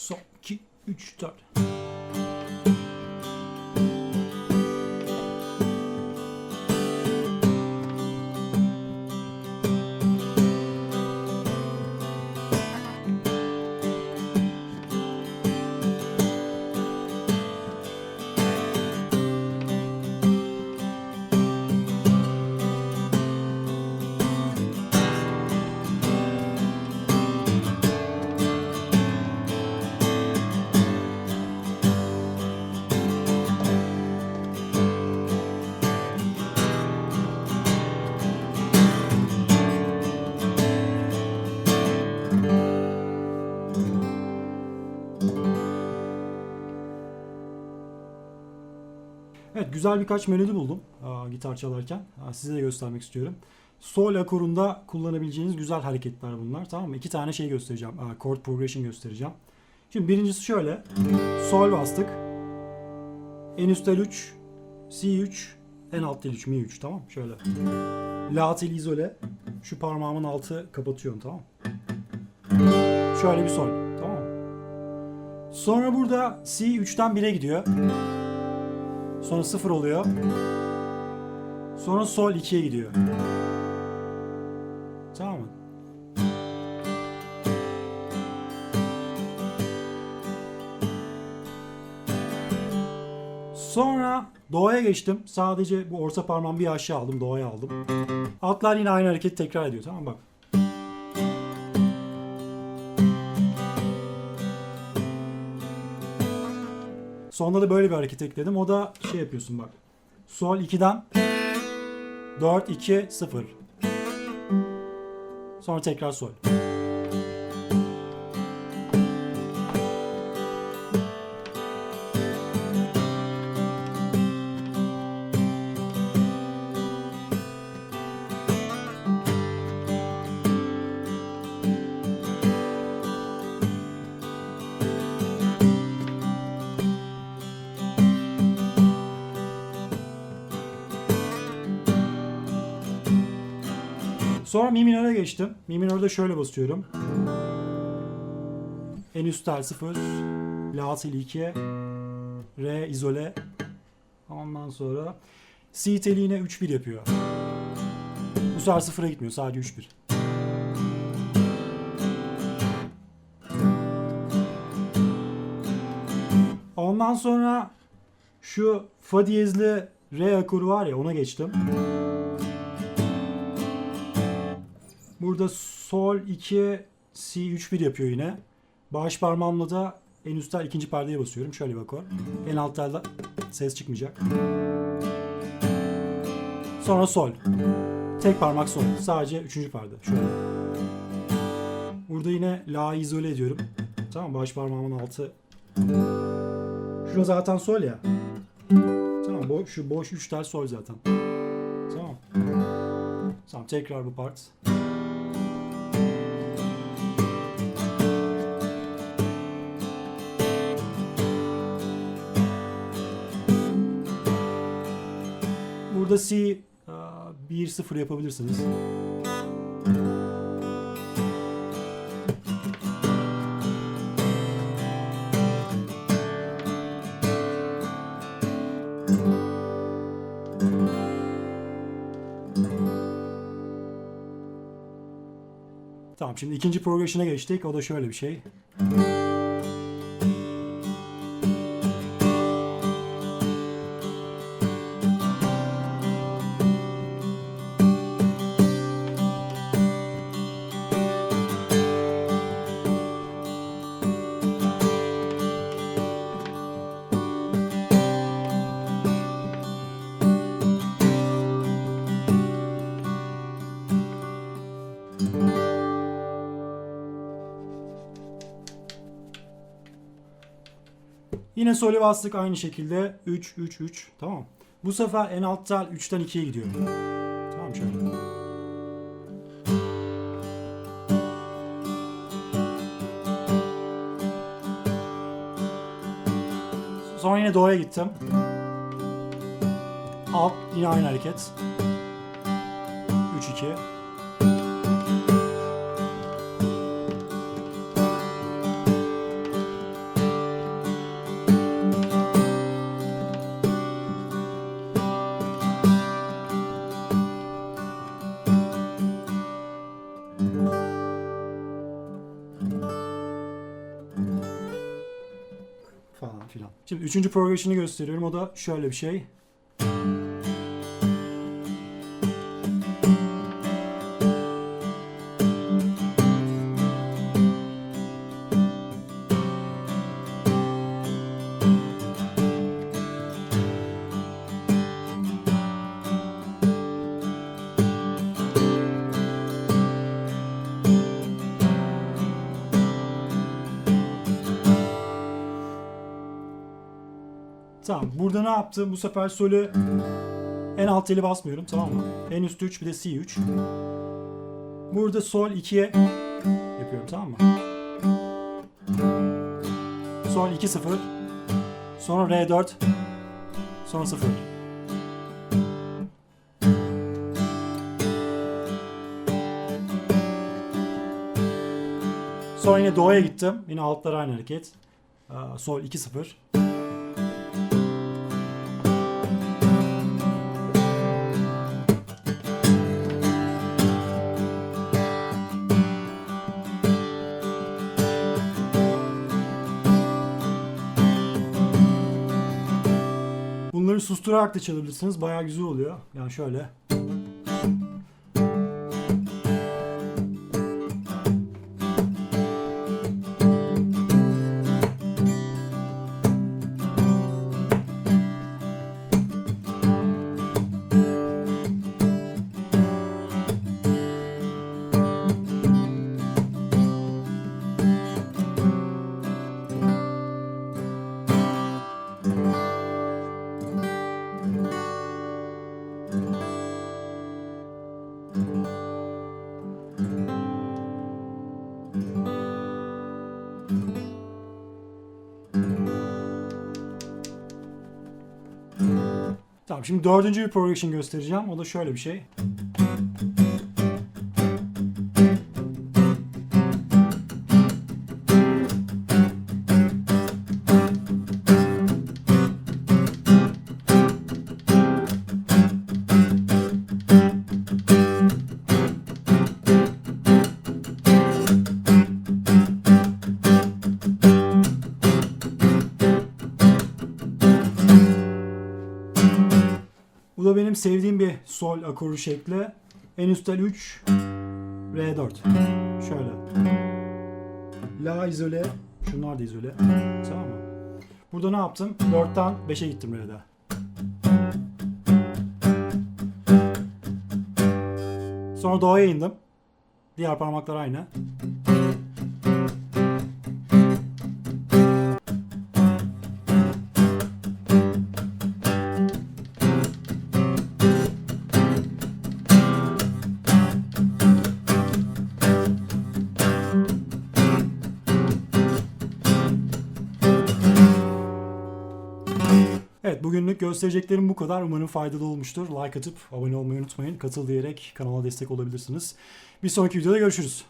Son 2 3 4. Güzel birkaç melodi buldum aa, gitar çalarken. Aa, size de göstermek istiyorum. Sol akorunda kullanabileceğiniz güzel hareketler bunlar. Tamam mı? İki tane şey göstereceğim. Aa, chord progression göstereceğim. Şimdi birincisi şöyle. Sol bastık. En üstte 3. C3. En altta 3. Mi 3. Tamam? Şöyle. La tel izole. Şu parmağımın altı kapatıyorum. Tamam? Şöyle bir sol. Tamam? Sonra burada C 3'ten 1'e gidiyor. Sonra 0 oluyor. Sonra sol 2'ye gidiyor. Tamam mı? Sonra do'ya geçtim. Sadece bu orta parmağımı bir aşağı aldım. Do'ya aldım. Altlar yine aynı hareketi tekrar ediyor. Tamam bak. Sonunda da böyle bir hareket ekledim. O da şey yapıyorsun bak. Sol 2'den 4 2 0. Sonra tekrar sol. Sonra mi minöre geçtim. Mi minörde şöyle basıyorum. En üst tel 0. La tel 2. Re izole. Ondan sonra Si teli yine 3-1 yapıyor. Bu sefer 0'a gitmiyor. Sadece 3-1. Ondan sonra şu fa diyezli re akoru var ya ona geçtim. Burada sol 2 si 3 1 yapıyor yine. Baş parmağımla da en üstten ikinci perdeye basıyorum. Şöyle bir akor. En altta ses çıkmayacak. Sonra sol. Tek parmak sol. Sadece üçüncü perde. Şöyle. Burada yine la izole ediyorum. Tamam baş parmağımın altı. Şurada zaten sol ya. Tamam bo şu boş 3 tel sol zaten. Tamam. Tamam tekrar bu part. Burada C 1-0 yapabilirsiniz. Tamam şimdi ikinci progression'a geçtik. O da şöyle bir şey. Yine soli bastık aynı şekilde 3 3 3 tamam. Bu sefer en alt tel 3'ten 2'ye gidiyor. Tamam şöyle. Sonra yine do'ya gittim. Alt yine aynı hareket. 3 2. falan filan. Şimdi üçüncü progression'ı gösteriyorum. O da şöyle bir şey. Tamam. Burada ne yaptım? Bu sefer solü en alt teli basmıyorum. Tamam mı? En üstte 3 bir de C3. Burada sol 2'ye yapıyorum. Tamam mı? Sol 2 0. Sonra R4. Sonra 0. Sonra yine Do'ya gittim. Yine altlara aynı hareket. Sol 2 0. susturarak da çalabilirsiniz. Bayağı güzel oluyor. Yani şöyle. Tamam şimdi dördüncü bir progression göstereceğim. O da şöyle bir şey. Da benim sevdiğim bir sol akoru şekli. En üstten 3, R4. Şöyle. La izole. Şunlar da izole. Tamam mı? Burada ne yaptım? 4'ten 5'e gittim R'de. Sonra Do'ya indim. Diğer parmaklar aynı. Bugünlük göstereceklerim bu kadar. Umarım faydalı olmuştur. Like atıp abone olmayı unutmayın. Katıl diyerek kanala destek olabilirsiniz. Bir sonraki videoda görüşürüz.